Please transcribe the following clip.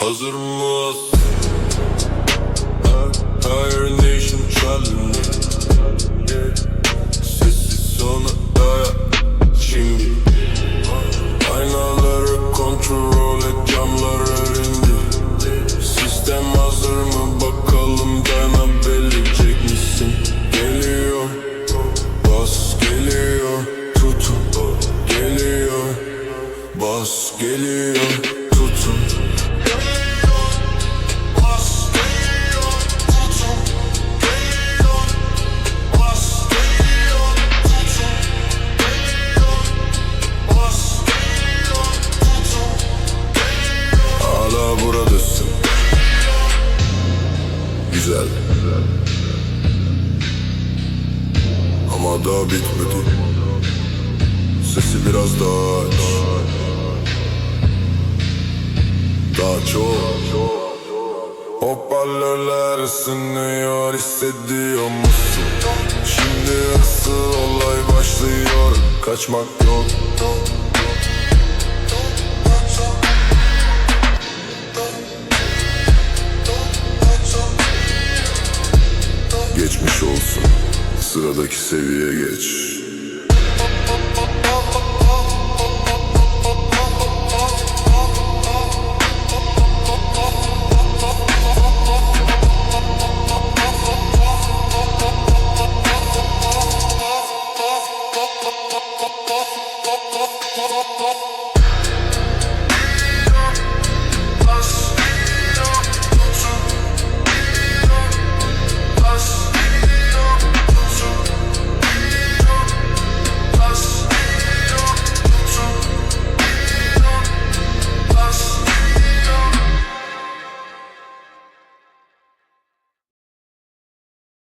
Hazır mısın? Higher Nation Challenge. Sessiz sona daya Şimdi. Aynaları kontrol et camlar öründü Sistem hazır mı? Bakalım dayanabilecek misin? Geliyor. Bas geliyor. Tutun. Geliyor. Bas geliyor. Tutun buradasın Güzel. Ama daha bitmedi. Sesi biraz daha aç. Daha çok. Hoparlörler ısınıyor hissediyor musun? Şimdi asıl olay başlıyor? Kaçmak yok Sıradaki seviyeye geç